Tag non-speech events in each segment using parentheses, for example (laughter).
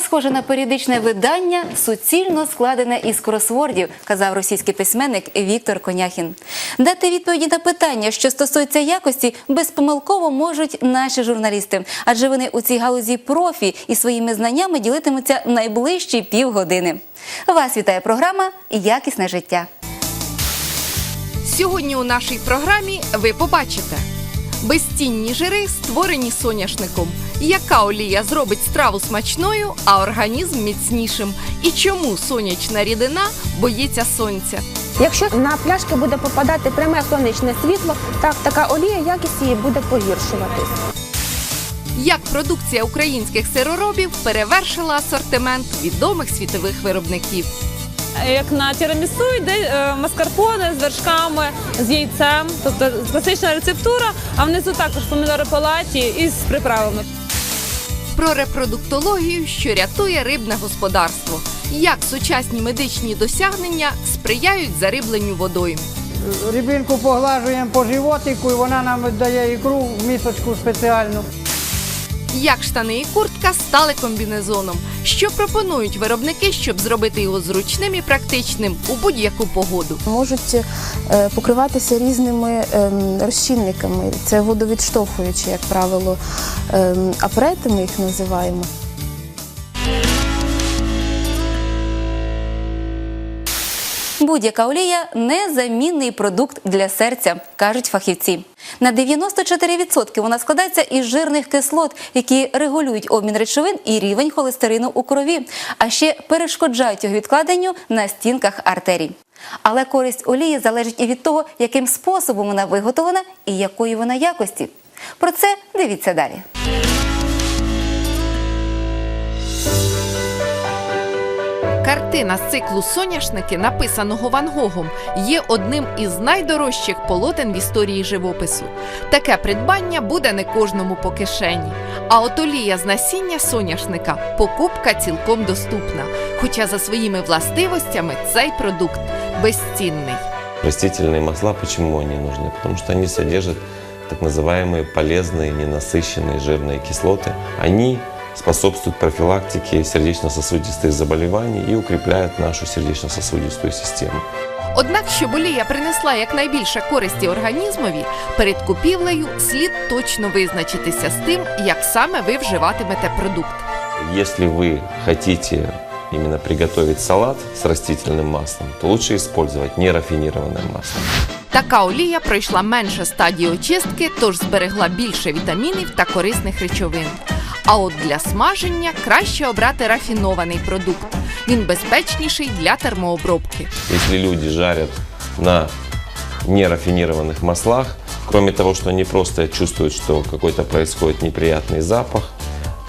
Схоже на періодичне видання, суцільно складене із кросвордів, казав російський письменник Віктор Коняхін. Дати відповіді на питання, що стосуються якості, безпомилково можуть наші журналісти, адже вони у цій галузі профі і своїми знаннями ділитимуться найближчі півгодини. Вас вітає програма Якісне життя. Сьогодні у нашій програмі ви побачите безцінні жири, створені соняшником, яка олія зробить страву смачною, а організм міцнішим, і чому сонячна рідина боїться сонця. Якщо на пляшки буде попадати пряме сонячне світло, так така олія якість її буде погіршуватись. Як продукція українських сироробів перевершила асортимент відомих світових виробників. Як на тірамісу йде е, маскарпоне з вершками, з яйцем, тобто класична рецептура, а внизу також помідори палаті із приправами. Про репродуктологію, що рятує рибне господарство, як сучасні медичні досягнення сприяють зарибленню водою. Рибинку поглажуємо по животику і вона нам дає ікру в місочку спеціальну. Як штани і куртка стали комбінезоном? Що пропонують виробники, щоб зробити його зручним і практичним у будь-яку погоду? можуть е, покриватися різними ем, розчинниками. Це водовідштовхуючі, як правило, ем, апрети, ми їх називаємо. Будь-яка олія незамінний продукт для серця, кажуть фахівці. На 94% вона складається із жирних кислот, які регулюють обмін речовин і рівень холестерину у крові, а ще перешкоджають його відкладенню на стінках артерій. Але користь олії залежить і від того, яким способом вона виготовлена і якої вона якості. Про це дивіться далі. Картина з циклу Соняшники, написаного Ван Гогом, є одним із найдорожчих полотен в історії живопису. Таке придбання буде не кожному по кишені. А от олія з насіння соняшника покупка цілком доступна. Хоча за своїми властивостями цей продукт безцінний. Растительные масла, почему они нужны? Потому что они содержат так называемые полезные, ненасыщенные жирные кислоты. Они способствуют профилактике сердечно-сосудистых заболеваний и укрепляют нашу сердечно-сосудистую систему. Однак, щоб олія принесла якнайбільше користі організмові, перед купівлею слід точно визначитися з тим, як саме ви вживатимете продукт. Если вы хотите именно приготовить салат с растительным маслом, то лучше использовать нерафинированное масло. Така олія пройшла менше стадії очистки, тож зберегла більше вітамінів та корисних речовин. А от для смаження краще обрати рафінований продукт. Він безпечніший для термообробки. Если люди жарят на нерафинированных маслах, кроме того, что они просто чувствуют, что какой-то происходит неприятный запах,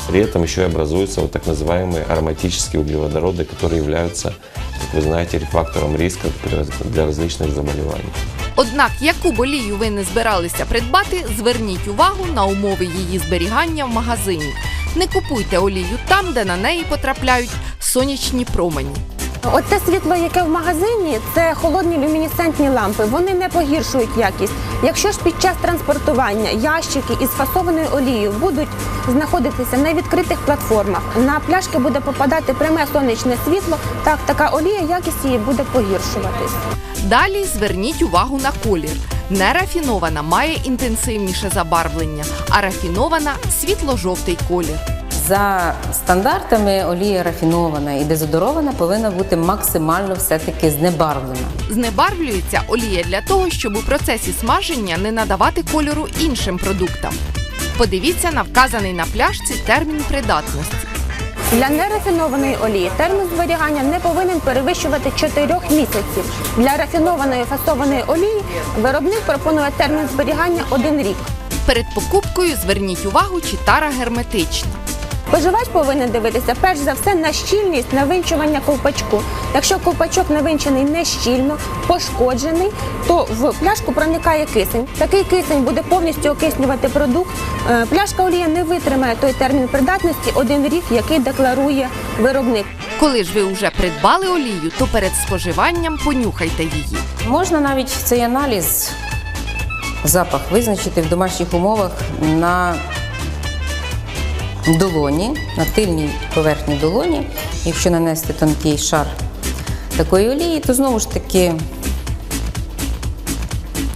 при этом еще и образуются вот так называемые ароматические углеводороды, которые являются, как вы знаете, фактором риска при раз- для различных заболеваний. Однак, яку б олію ви не збиралися придбати, зверніть увагу на умови її зберігання в магазині. Не купуйте олію там, де на неї потрапляють сонячні промені. От те світло, яке в магазині, це холодні люмінесцентні лампи. Вони не погіршують якість. Якщо ж під час транспортування ящики із фасованою олією будуть знаходитися на відкритих платформах, на пляшки буде попадати пряме сонячне світло, так така олія якість її буде погіршуватись. Далі зверніть увагу на колір. Нерафінована має інтенсивніше забарвлення, а рафінована світло-жовтий колір. За стандартами олія рафінована і дезодорована повинна бути максимально все-таки знебарвлена. Знебарвлюється олія для того, щоб у процесі смаження не надавати кольору іншим продуктам. Подивіться на вказаний на пляшці термін придатності. Для нерафінованої олії термін зберігання не повинен перевищувати 4 місяців. Для рафінованої фасованої олії виробник пропонує термін зберігання 1 рік. Перед покупкою зверніть увагу, чи тара герметична. Споживач повинен дивитися перш за все на щільність навинчування ковпачку. Якщо ковпачок навинчений нещільно, пошкоджений, то в пляшку проникає кисень. Такий кисень буде повністю окиснювати продукт. Е, Пляшка олія не витримає той термін придатності один рік, який декларує виробник. Коли ж ви вже придбали олію, то перед споживанням понюхайте її. Можна навіть цей аналіз запах визначити в домашніх умовах на долоні, на тильній поверхні долоні. Якщо нанести тонкий шар такої олії, то знову ж таки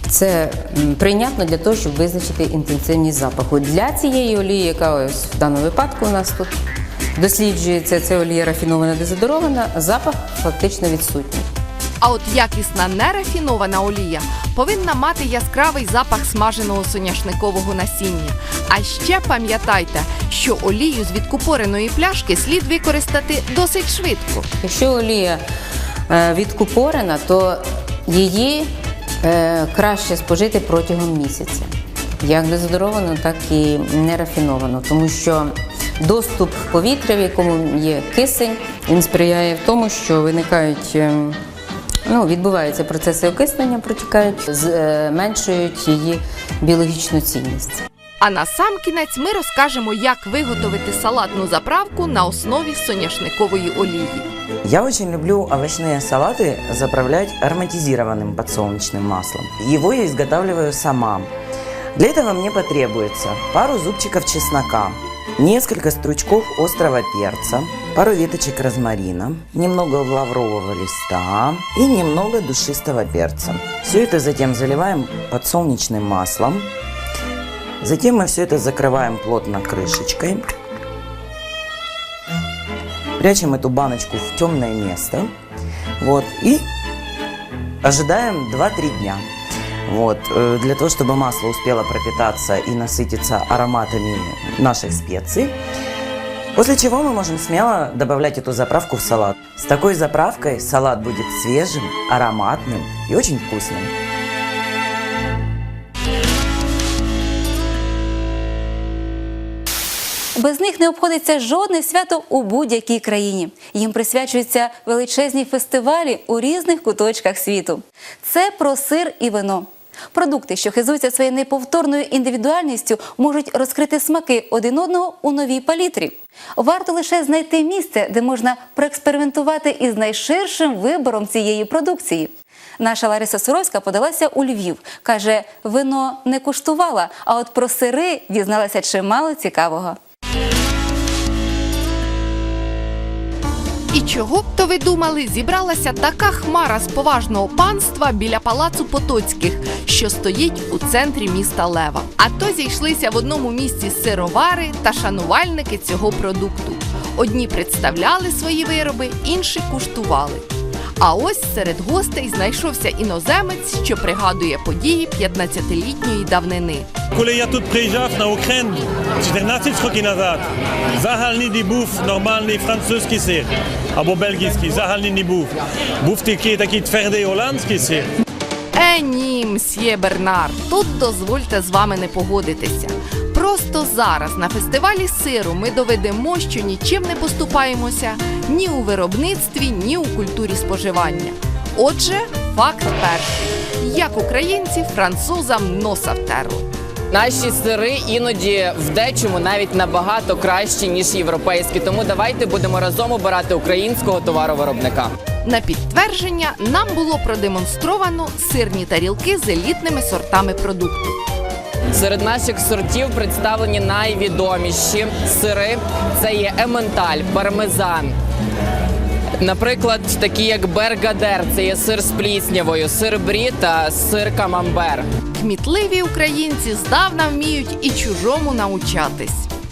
це прийнятно для того, щоб визначити інтенсивність запаху. Для цієї олії, яка ось в даному випадку у нас тут досліджується, це олія рафінована дезодорована, запах фактично відсутній. А от якісна нерафінована олія повинна мати яскравий запах смаженого соняшникового насіння. А ще пам'ятайте, що олію з відкупореної пляшки слід використати досить швидко. Якщо олія е, відкупорена, то її е, краще спожити протягом місяця. Як дезодоровано, так і нерафіновано, тому що доступ повітря, в якому є кисень, він сприяє в тому, що виникають. е, Ну, відбуваються процеси окиснення, протікають, зменшують її біологічну цінність. А на сам кінець ми розкажемо, як виготовити салатну заправку на основі соняшникової олії. Я очень люблю овощные салаты заправлять ароматизированным подсолнечным маслом. Его я изготавливаю сама. Для этого мне потребуется пару зубчиков чеснока, несколько стручков острого перца, пару веточек розмарина, немного лаврового листа и немного душистого перца. Все это затем заливаем подсолнечным маслом. Затем мы все это закрываем плотно крышечкой. Прячем эту баночку в темное место. Вот. И ожидаем 2-3 дня. Вот. э, Для того, чтобы масло успело пропитаться и насытиться ароматами наших специй. После чего мы можем смело добавлять эту заправку в салат. С такой заправкой салат будет свежим, ароматным и очень вкусным. Без них не обходиться жодне свято у будь-якій країні. Їм присвячуються величезні фестивалі у різних куточках світу. Це про сир і вино. Продукти, що хизуються своєю неповторною індивідуальністю, можуть розкрити смаки один одного у новій палітрі. Варто лише знайти місце, де можна проекспериментувати із найширшим вибором цієї продукції. Наша Лариса Суровська подалася у Львів. Каже, вино не куштувала, а от про сири дізналася чимало цікавого. Чого б то ви думали, зібралася така хмара з поважного панства біля палацу Потоцьких, що стоїть у центрі міста Лева. А то зійшлися в одному місці сировари та шанувальники цього продукту. Одні представляли свої вироби, інші куштували. А ось серед гостей знайшовся іноземець, що пригадує події 15-літньої давнини. Коли я тут приїжджав на Україну 14 років назад, загальний не був нормальний французький сир або бельгійський, загальний не був. Був тільки такий твердий голландський сир. Е, ні, мсьє Бернар, тут дозвольте з вами не погодитися. Просто зараз на фестивалі сиру ми доведемо, що нічим не поступаємося ні у виробництві, ні у культурі споживання. Отже, факт перший: як українці французам носа втерли. Наші сири іноді в дечому навіть набагато кращі ніж європейські. Тому давайте будемо разом обирати українського товаровиробника. На підтвердження нам було продемонстровано сирні тарілки з елітними сортами продукту. Серед наших сортів представлені найвідоміші сири. Це є ементаль, пармезан. Наприклад, такі як бергадер, це є сир з пліснявою, сир брі та сир камамбер. Кмітливі українці здавна вміють і чужому научатись.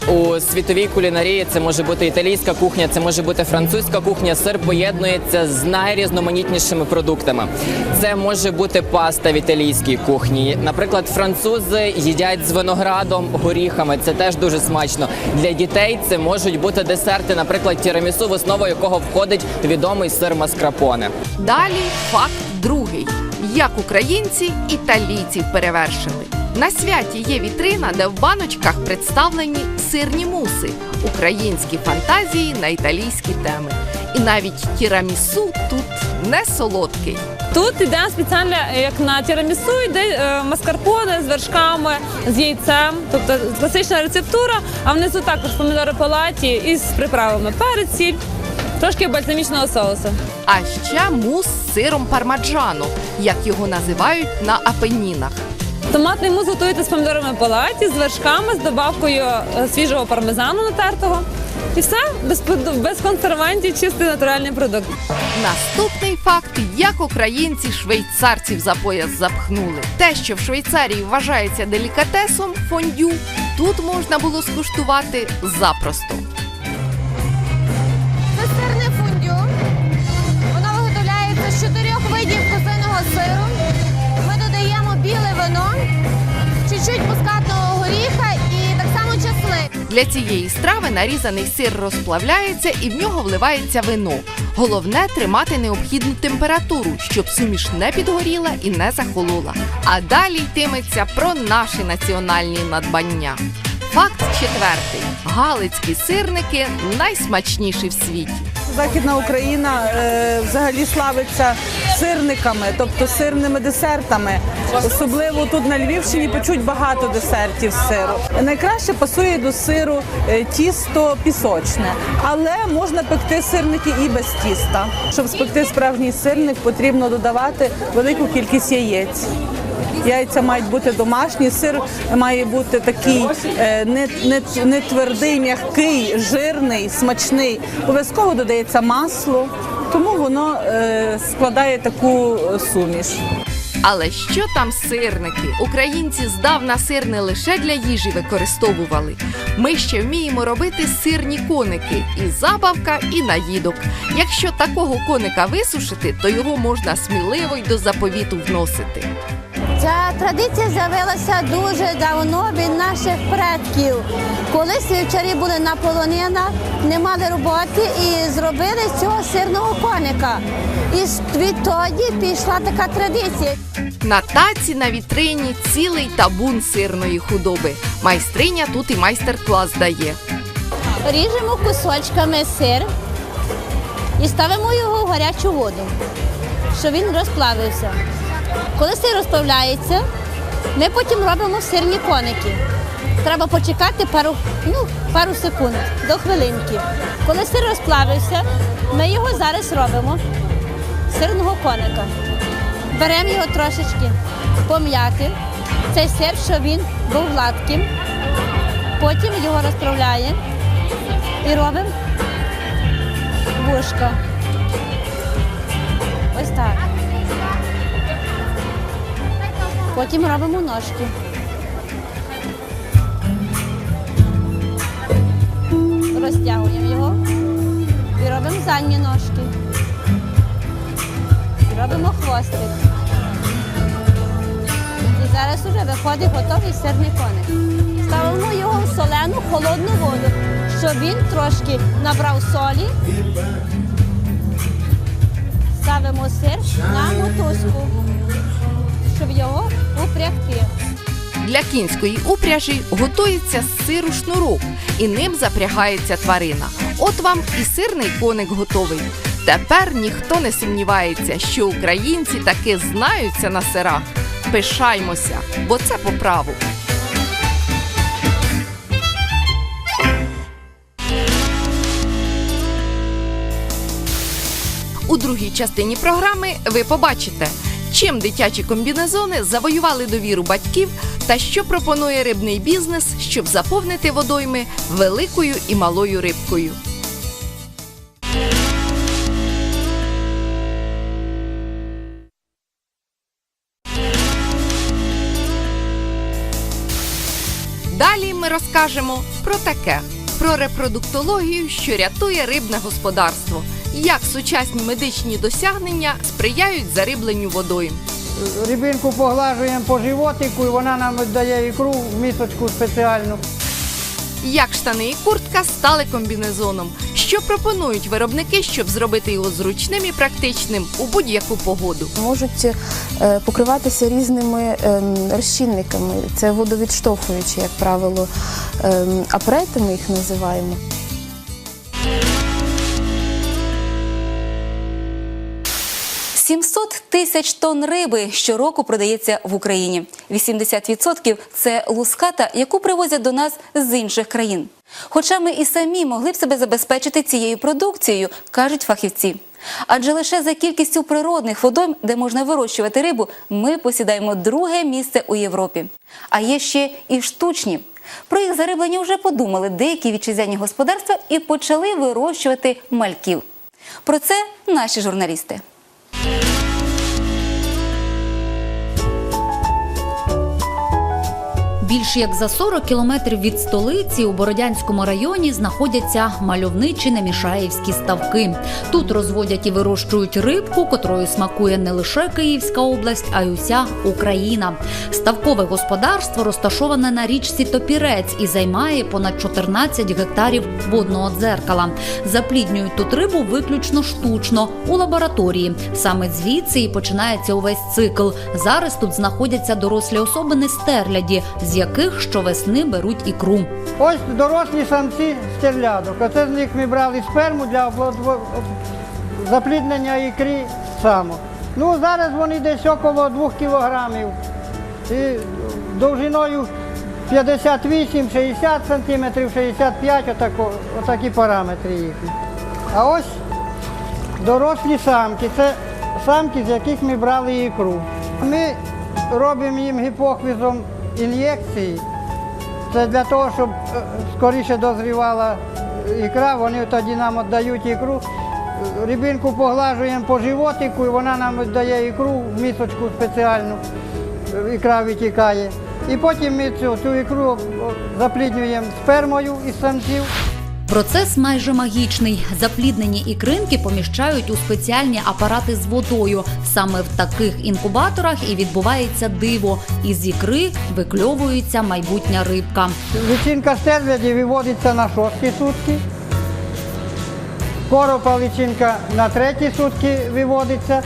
У світовій кулінарії це може бути італійська кухня, це може бути французька кухня. Сир поєднується з найрізноманітнішими продуктами. Це може бути паста в італійській кухні. Наприклад, французи їдять з виноградом, горіхами. Це теж дуже смачно. Для дітей це можуть бути десерти, наприклад, тірамісу, в основу якого входить відомий сир маскарпоне. Далі факт другий: як українці італійців перевершили. На святі є вітрина, де в баночках представлені сирні муси, українські фантазії на італійські теми. І навіть тірамісу тут не солодкий. Тут іде спеціально, як на тірамісу, йде е, маскарпоне з вершками, з яйцем, тобто класична рецептура, а внизу також помідори палаті із приправами перець, сіль, трошки бальзамічного соусу. А ще мус з сиром пармаджано, як його називають на Апенінах. Томатний мус готується з помідорами палаті, з вершками, з добавкою е, свіжого пармезану натертого. І все без, без консервантів, чистий натуральний продукт. Наступний факт: як українці швейцарців за пояс запхнули. Те, що в Швейцарії вважається делікатесом фондю, тут можна було скуштувати запросто. Для цієї страви нарізаний сир розплавляється і в нього вливається вино. Головне тримати необхідну температуру, щоб суміш не підгоріла і не захолола. А далі йтиметься про наші національні надбання. Факт четвертий: галицькі сирники найсмачніші в світі. Західна Україна е, взагалі славиться сирниками, тобто сирними десертами. Особливо тут на Львівщині печуть багато десертів з сиру. Найкраще пасує до сиру е, тісто пісочне, але можна пекти сирники і без тіста. Щоб спекти справжній сирник, потрібно додавати велику кількість яєць. Яйця мають бути домашні, сир має бути такий е, не, не, не твердий, м'який, жирний, смачний. Обов'язково додається масло, тому воно е, складає таку е, суміш. Але що там сирники? Українці здавна сир не лише для їжі використовували. Ми ще вміємо робити сирні коники і забавка, і наїдок. Якщо такого коника висушити, то його можна сміливо й до заповіту вносити. Ця традиція з'явилася дуже давно від наших предків. Колись вівчарі були на полонинах, не мали роботи і зробили з цього сирного коника. І відтоді пішла така традиція. На таці на вітрині цілий табун сирної худоби. Майстриня тут і майстер-клас дає. Ріжемо кусочками сир і ставимо його в гарячу воду, щоб він розплавився. Коли сир розплавляється, ми потім робимо сирні коники. Треба почекати пару, ну, пару секунд до хвилинки. Коли сир розплавився, ми його зараз робимо сирного коника. Беремо його трошечки пом'яти, цей сир, щоб він був гладким. Потім його розправляємо і робимо вушка. Ось так. Потім робимо ножки. Розтягуємо його і робимо задні ножки. І робимо хвостик. І зараз уже виходить готовий сирний коник. Ставимо його в солену холодну воду, щоб він трошки набрав солі. Ставимо сир на мотузку, щоб його упрягти. Для кінської упряжі готується сиру шнурок, і ним запрягається тварина. От вам і сирний коник готовий. Тепер ніхто не сумнівається, що українці таки знаються на сирах. Пишаймося, бо це по праву. У другій частині програми ви побачите, чим дитячі комбінезони завоювали довіру батьків та що пропонує рибний бізнес, щоб заповнити водойми великою і малою рибкою. Далі ми розкажемо про таке: про репродуктологію, що рятує рибне господарство, як сучасні медичні досягнення сприяють зарибленню водойм. Рибинку поглажуємо по животику і вона нам дає ікру в місочку спеціальну. Як штани і куртка стали комбінезоном. Що пропонують виробники, щоб зробити його зручним і практичним у будь-яку погоду? Можуть е, покриватися різними ем, розчинниками. Це водовідштовхуючі, як правило, ем, апрети ми їх називаємо. Тисяч тонн риби щороку продається в Україні. 80% – це луската, яку привозять до нас з інших країн. Хоча ми і самі могли б себе забезпечити цією продукцією, кажуть фахівці. Адже лише за кількістю природних водойм, де можна вирощувати рибу, ми посідаємо друге місце у Європі. А є ще і штучні. Про їх зариблення вже подумали деякі вітчизняні господарства і почали вирощувати мальків. Про це наші журналісти. Більш як за 40 кілометрів від столиці у Бородянському районі знаходяться мальовничі Немішаївські ставки. Тут розводять і вирощують рибку, котрою смакує не лише Київська область, а й уся Україна. Ставкове господарство розташоване на річці Топірець і займає понад 14 гектарів водного дзеркала. Запліднюють тут рибу виключно штучно у лабораторії. Саме звідси і починається увесь цикл. Зараз тут знаходяться дорослі особини стерляді, з яких щовесни беруть ікру. Ось дорослі самці стерлядок. Оце з них ми брали сперму для запліднення ікри самок. Ну, зараз вони десь около 2 кілограмів. І довжиною 58-60 сантиметрів, 65, отако, отакі параметри їхні. А ось дорослі самки. Це самки, з яких ми брали ікру. Ми робимо їм гіпохвізом ін'єкції. Це для того, щоб е, скоріше дозрівала ікра, вони тоді нам віддають ікру. Рибинку поглажуємо по животику і вона нам віддає ікру в місочку спеціальну, е, ікра витікає. І потім ми цю, цю ікру запліднюємо спермою із самців. Процес майже магічний. Запліднені ікринки поміщають у спеціальні апарати з водою. Саме в таких інкубаторах і відбувається диво. Із ікри викльовується майбутня рибка. Личинка стерляді виводиться на шості сутки. Коропа личинка на треті сутки виводиться,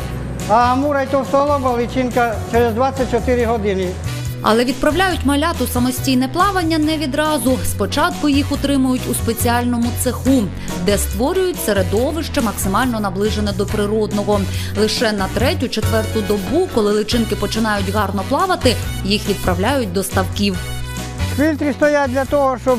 а амура й товстолоба личинка через 24 години. Але відправляють малят у самостійне плавання не відразу. Спочатку їх утримують у спеціальному цеху, де створюють середовище максимально наближене до природного. Лише на третю-четверту добу, коли личинки починають гарно плавати, їх відправляють до ставків. Фільтри стоять для того, щоб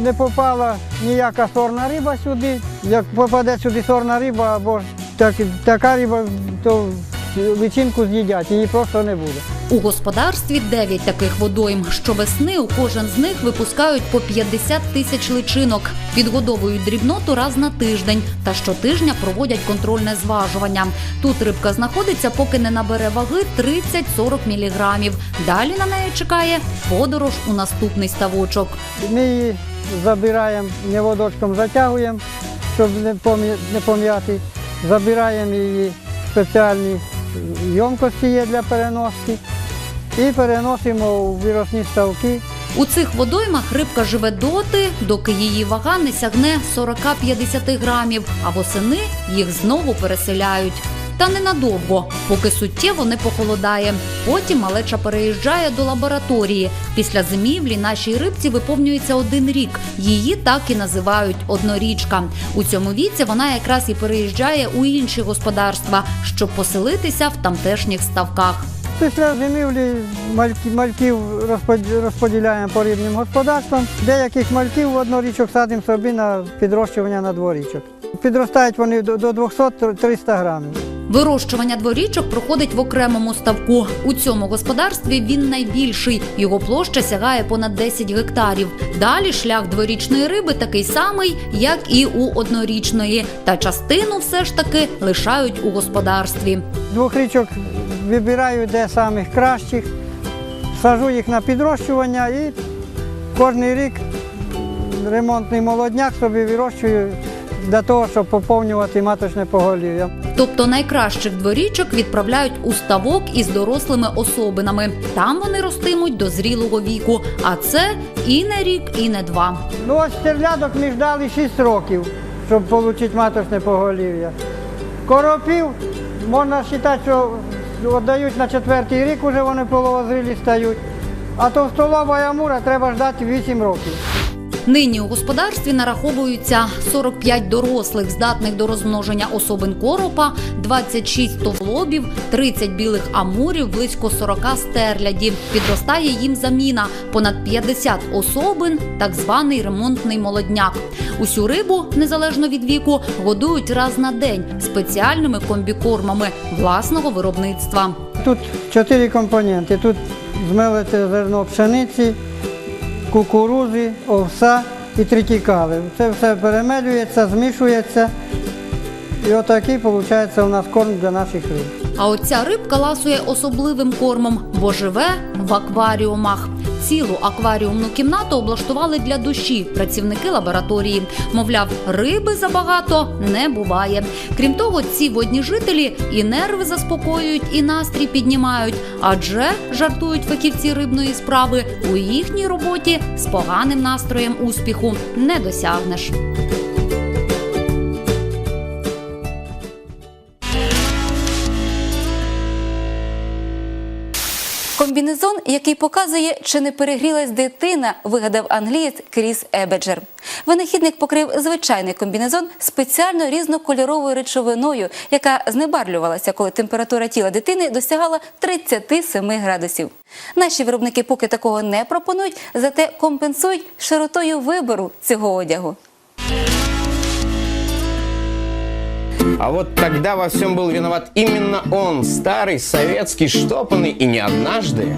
не попала ніяка сорна риба сюди. Як попаде сюди сорна риба або так, така риба, то личинку з'їдять, її просто не буде. У господарстві 9 таких водойм. Щовесни у кожен з них випускають по 50 тисяч личинок. Підгодовують дрібноту раз на тиждень та щотижня проводять контрольне зважування. Тут рибка знаходиться, поки не набере ваги 30-40 міліграмів. Далі на неї чекає подорож у наступний ставочок. Ми її забираємо, не водочком затягуємо, щоб не пом'я- пом'яти. Забираємо її спеціальні ємкості є для переноски і переносимо в вірусні ставки. У цих водоймах рибка живе доти, доки її вага не сягне 40-50 грамів, а восени їх знову переселяють. Та ненадовго, поки суттєво не похолодає. Потім малеча переїжджає до лабораторії. Після зимівлі нашій рибці виповнюється один рік. Її так і називають однорічка. У цьому віці вона якраз і переїжджає у інші господарства, щоб поселитися в тамтешніх ставках. Після зимівлі мальків розподіляємо по рівним господарствам. Деяких мальків в однорічок садимо собі на підрощування на дворічок. Підростають вони до до 200-300 грамів. Вирощування дворічок проходить в окремому ставку. У цьому господарстві він найбільший. Його площа сягає понад 10 гектарів. Далі шлях дворічної риби такий самий, як і у однорічної. Та частину все ж таки лишають у господарстві. Двохрічок вибираю, де самих кращих, сажу їх на підрощування і кожен рік ремонтний молодняк собі вирощую для того, щоб поповнювати маточне поголів'я. Тобто найкращих дворічок відправляють у ставок із дорослими особинами. Там вони ростимуть до зрілого віку. А це і не рік, і не два. Ну ось стерлядок ми ждали 6 років, щоб отримати маточне поголів'я. Коропів можна вважати, що віддають на четвертий рік, вже вони половозрілі стають. А товстолоба і амура треба ждати 8 років. Нині у господарстві нараховуються 45 дорослих, здатних до розмноження особин коропа, 26 товлобів, 30 білих амурів, близько 40 стерлядів. Підростає їм заміна понад 50 особин, так званий ремонтний молодняк. Усю рибу, незалежно від віку, годують раз на день спеціальними комбікормами власного виробництва. Тут чотири компоненти. Тут змелите зерно пшениці, кукурузи, овса і тритікали. Це все перемелюється, змішується. І отакий виходить у нас корм для наших риб. А оця рибка ласує особливим кормом, бо живе в акваріумах. Цілу акваріумну кімнату облаштували для душі працівники лабораторії. Мовляв, риби забагато не буває. Крім того, ці водні жителі і нерви заспокоюють, і настрій піднімають. Адже жартують фахівці рибної справи у їхній роботі з поганим настроєм успіху не досягнеш. Комбінезон, який показує, чи не перегрілась дитина, вигадав англієць Кріс Ебеджер. Винахідник покрив звичайний комбінезон спеціально різнокольоровою речовиною, яка знебарлювалася, коли температура тіла дитини досягала 37 градусів. Наші виробники поки такого не пропонують, зате компенсують широтою вибору цього одягу. А вот тогда во всем был виноват именно он, старый, советский, штопанный и не однажды.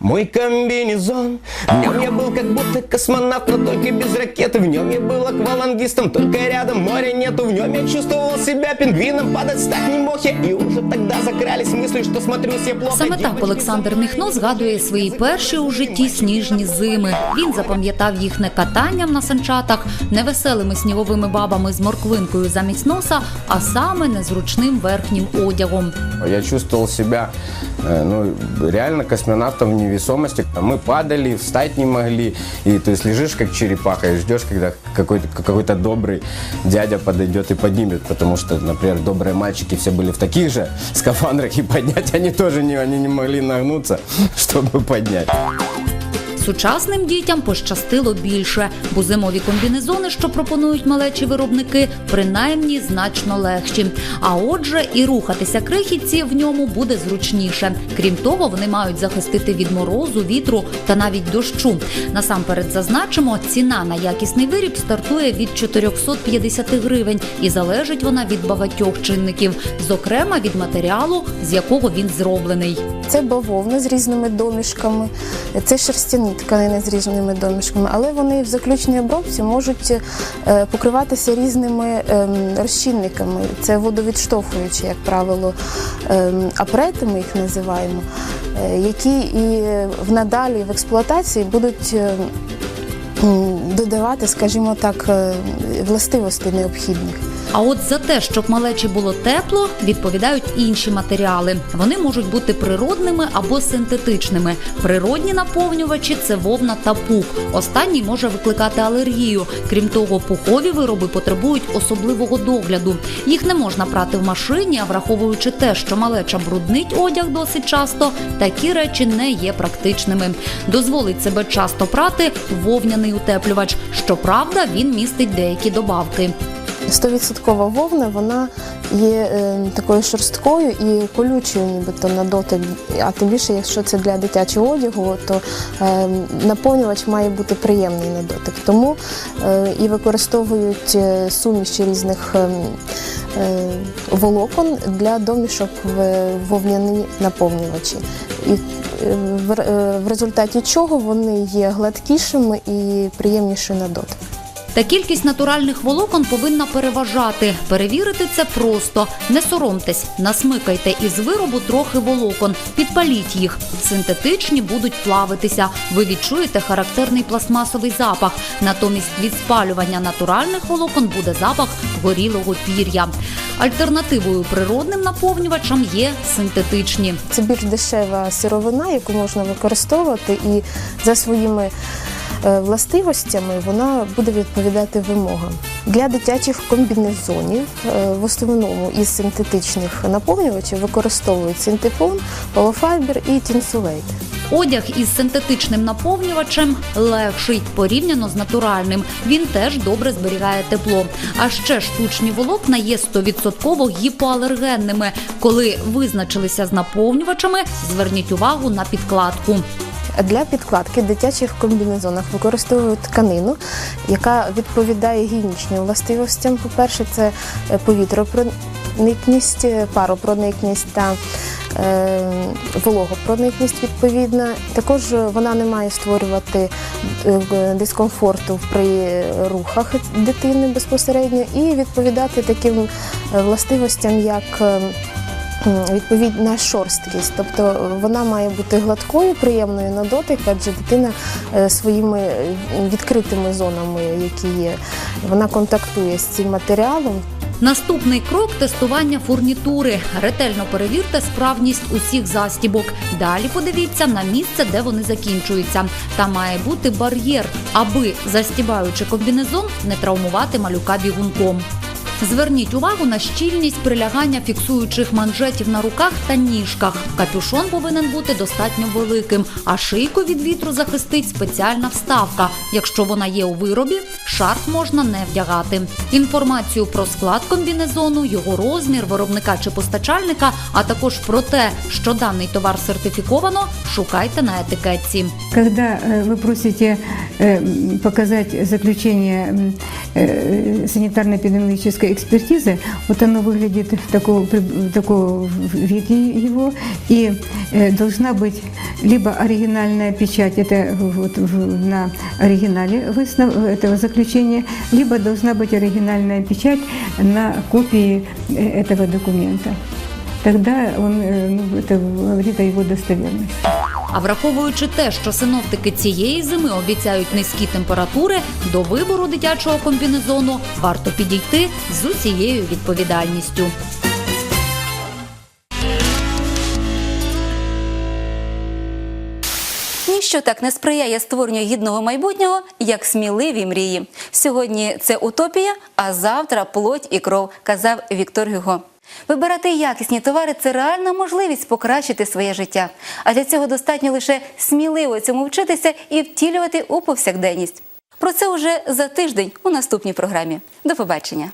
Мой комбинезон, в нем я был как будто космонавт, но только без ракеты. В нем я был аквалангистом, только рядом моря нету. В нем я чувствовал себя пингвином, падать стать не мог я. И уже тогда закрались мысли, что смотрюсь я плохо. Саме так Олександр Міхно згадує свої перші у житті сніжні зими. Він запам'ятав їх не катанням на санчатах, не веселими сніговими бабами з морквинкою замість носа, а саме незручним верхнім одягом. Я чувствовал себя э, ну, реально космонавтом в невесомости. Мы падали, встать не могли. И то есть лежишь как черепаха и ждешь, когда какой-то какой-то добрый дядя подойдет и поднимет. Потому что, например, добрые мальчики все были в таких же скафандрах, и поднять они тоже не, они не могли нагнуться, (laughs) чтобы поднять. Сучасним дітям пощастило більше, бо зимові комбінезони, що пропонують малечі виробники, принаймні значно легші. А отже, і рухатися крихітці в ньому буде зручніше. Крім того, вони мають захистити від морозу, вітру та навіть дощу. Насамперед зазначимо, ціна на якісний виріб стартує від 450 гривень і залежить вона від багатьох чинників, зокрема від матеріалу, з якого він зроблений. Це бавовна з різними домішками, це шерстяні тканини з різними домішками, але вони в заключній обробці можуть е, покриватися різними ем, розчинниками. Це водовідштовхуючі, як правило, ем, апрети, ми їх називаємо, е, які і в надалі в експлуатації будуть. е, Додавати, скажімо так, властивостей необхідних. А от за те, щоб малечі було тепло, відповідають інші матеріали. Вони можуть бути природними або синтетичними. Природні наповнювачі це вовна та пух. Останній може викликати алергію. Крім того, пухові вироби потребують особливого догляду. Їх не можна прати в машині, а враховуючи те, що малеча бруднить одяг досить часто, такі речі не є практичними. Дозволить себе часто прати вовняний утеплювач. Щоправда, він містить деякі добавки. 100% вовна вона є е, такою шорсткою і колючою, нібито на дотик. А тим більше, якщо це для дитячого одягу, то е, наповнювач має бути приємний на дотик. Тому е, і використовують суміші різних е, е, волокон для домішок в вовняні наповнювачі. І в результаті чого вони є гладкішими і приємніші на дотик. Та кількість натуральних волокон повинна переважати. Перевірити це просто. Не соромтесь, насмикайте із виробу трохи волокон, підпаліть їх. Синтетичні будуть плавитися. Ви відчуєте характерний пластмасовий запах. Натомість від спалювання натуральних волокон буде запах горілого пір'я. Альтернативою природним наповнювачам є синтетичні. Це більш дешева сировина, яку можна використовувати і за своїми властивостями вона буде відповідати вимогам. Для дитячих комбінезонів е, в основному із синтетичних наповнювачів використовують синтепон, полофайбер і тінсулейт. Одяг із синтетичним наповнювачем легший порівняно з натуральним. Він теж добре зберігає тепло. А ще штучні волокна є 100% гіпоалергенними. Коли визначилися з наповнювачами, зверніть увагу на підкладку. Для підкладки дитячих комбінезонах використовують тканину, яка відповідає гігієнічним властивостям. По-перше, це е, повітропроникність, е, паропроникність та е, вологопроникність відповідна. Також вона не має створювати дискомфорту при рухах дитини безпосередньо і відповідати таким властивостям, як відповідна шорсткість, тобто вона має бути гладкою, приємною на дотик, адже дитина е, своїми е, відкритими зонами, які є, вона контактує з цим матеріалом. Наступний крок тестування фурнітури. Ретельно перевірте справність усіх застібок. Далі подивіться на місце, де вони закінчуються. Там має бути бар'єр, аби застібаючи комбінезон, не травмувати малюка бігунком. Зверніть увагу на щільність прилягання фіксуючих манжетів на руках та ніжках. Капюшон повинен бути достатньо великим, а шийку від вітру захистить спеціальна вставка. Якщо вона є у виробі, шарф можна не вдягати. Інформацію про склад комбінезону, його розмір, виробника чи постачальника, а також про те, що даний товар сертифіковано, шукайте на етикетці. Когда э, вы просите э, м, показать заключение м, э, санитарно-эпидемиологической экспертизы, вот оно выглядит такого, при- такого в виде его, и э, должна быть либо оригинальная печать, это вот в- на оригинале выснов- этого заключения, либо должна быть оригинальная печать на копии э, этого документа. Тогда он э, ну, это говорит о его достоверности. А враховуючи те, що синоптики цієї зими обіцяють низькі температури, до вибору дитячого комбінезону варто підійти з усією відповідальністю. Ніщо так не сприяє створенню гідного майбутнього, як сміливі мрії. Сьогодні це утопія, а завтра плоть і кров, казав Віктор Гюго. Вибирати якісні товари це реальна можливість покращити своє життя. А для цього достатньо лише сміливо цьому вчитися і втілювати у повсякденність. Про це уже за тиждень у наступній програмі. До побачення.